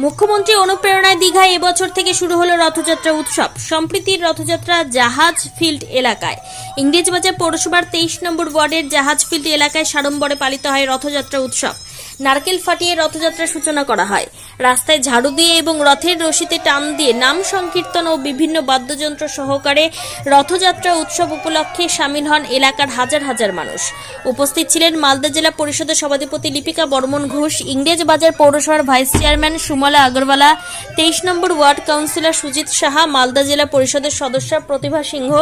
মুখ্যমন্ত্রী অনুপ্রেরণায় দীঘায় এবছর থেকে শুরু হলো রথযাত্রা উৎসব। সম্প্রীতির রথযাত্রা জাহাজ ফিল্ড এলাকায়। ইংরেজবাজার পৌরসভার তেইশ নম্বর ওয়ার্ডের জাহাজ ফিল্ড এলাকায় সাড়ম্বরে পালিত হয় রথযাত্রা উৎসব। নারকেল ফাটিয়ে রথযাত্রার সূচনা করা হয়। রাস্তায় ঝাড়ু দিয়ে এবং রথের রশিতে টান দিয়ে নাম সংকীর্তন ও বিভিন্ন বাদ্যযন্ত্র সহকারে রথযাত্রা উৎসব উপলক্ষে সামিল হন এলাকার হাজার হাজার মানুষ। উপস্থিত ছিলেন মালদা জেলা পরিষদের সভাধিপতি লিপিকা বর্মন ঘোষ, ইংরেজ বাজার পৌরসভার ভাইস চেয়ারম্যান সুমলা আগরওয়ালা, তেইশ number ward councillor Sujit Saha, Malda জেলা পরিষদের সদস্য প্রতিভা সিংহ,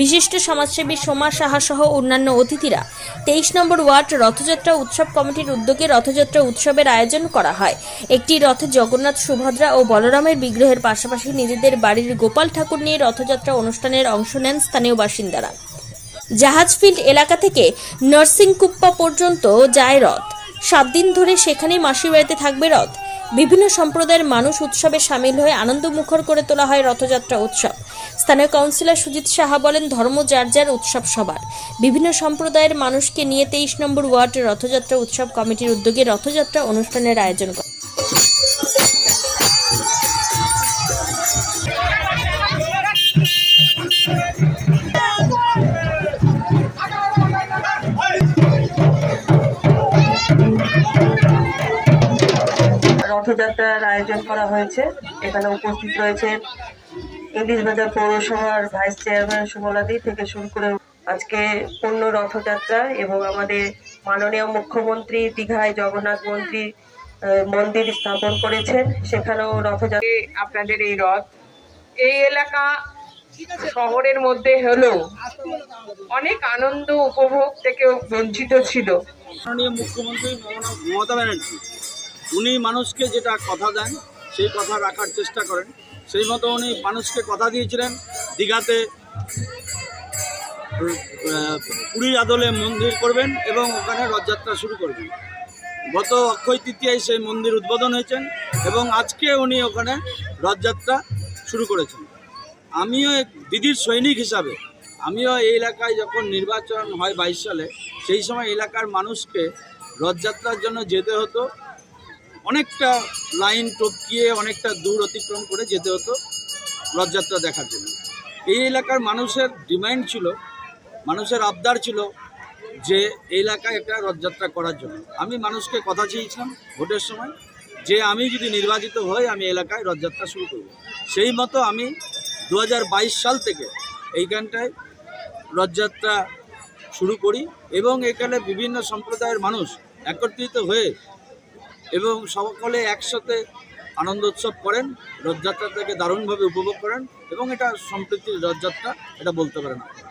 বিশিষ্ট সমাজসেবী সোমা সাহা সহ অন্যান্য অতিথিরা। তেইশ নম্বর ওয়ার্ড রথযাত্রা উৎসব কমিটির উদ্যোগে রথযাত্রা উৎসবের আয়োজন করা হয়। একটি রথে জগন্নাথ, সুভদ্রা ও বলরামের বিগ্রহের পাশাপাশি নিজেদের বাড়ির গোপাল ঠাকুর নিয়ে রথযাত্রা অনুষ্ঠানের অংশ নেন স্থানীয় বাসিন্দারা। জাহাজ ফিল্ড এলাকা থেকে নরসিংকুপ্পা পর্যন্ত যায় রথ। সাত দিন ধরে সেখানে মাসির বাড়িতে থাকবে রথ। বিভিন্ন সম্প্রদায়ের মানুষ উৎসবে সামিল হয়ে আনন্দ মুখর করে তোলা হয় রথযাত্রা উৎসব। স্থানীয় কাউন্সিলর সুজিত সাহা বলেন, ধর্ম যার যার উৎসব সবার। বিভিন্ন সম্প্রদায়ের মানুষকে নিয়ে তেইশ নম্বর ওয়ার্ড রথযাত্রা উৎসব কমিটির উদ্যোগে রথযাত্রা অনুষ্ঠানের আয়োজন করে রথযাত্রার আয়োজন করা হয়েছে। এখানে উপস্থিত রয়েছে ইংলিশ বাজার পৌরসভার ভাইস চেয়ারম্যান সুমলাদি থেকে শুরু করে আজকে পূর্ণ রথযাত্রা এবং আমাদের মাননীয় মুখ্যমন্ত্রী দীঘায় জগন্নাথ মন্ত্রী মন্দির স্থাপন করেছেন। সেখানেও রথযাত্রা আপনাদের এই রথ। এই এলাকা শহরের মধ্যে হলেও অনেক আনন্দ উপভোগ থেকে বঞ্চিত ছিল। মাননীয় মুখ্যমন্ত্রী মমতা- মমতা ব্যানার্জি। উনি মানুষকে যেটা কথা দেন, সেই কথা রাখার চেষ্টা করেন। সেই মতো উনি মানুষকে কথা দিয়েছিলেন। দীঘাতে পুরীর আদলে মন্দির করবেন এবং ওখানে রথযাত্রা শুরু করবেন। গত অক্ষয় তৃতীয়ায় সেই মন্দির উদ্বোধন হয়েছেন এবং আজকে উনি ওখানে রথযাত্রা শুরু করেছেন। আমিও দিদির সৈনিক হিসাবে, আমিও এই এলাকায় যখন নির্বাচন হয় বাইশ সালে, সেই সময় এলাকার মানুষকে রথযাত্রার জন্য যেতে হতো। অনেকটা লাইন টপকিয়ে অনেকটা দূর অতিক্রম করে যেতে হতো রথযাত্রা দেখার জন্য। এই এলাকার মানুষের ডিমান্ড ছিল, মানুষের আবদার ছিল যে এই এলাকায় একটা রথযাত্রা করার জন্য। আমি মানুষকে কথা চেয়েছিলাম ভোটের সময় যে আমি যদি নির্বাচিত হই, আমি এলাকায় রথযাত্রা শুরু করব। সেই মতো আমি দু হাজার বাইশ সাল থেকে এইখানটায় রথযাত্রা শুরু করি এবং এখানে বিভিন্ন সম্প্রদায়ের মানুষ একত্রিত হয়ে এবং সকলে একসাথে আনন্দ উৎসব করেন রথযাত্রাটাকে দারুণভাবে উপভোগ করেন এবং এটা সম্প্রীতির রথযাত্রা, এটা বলতে পারেন আপনারা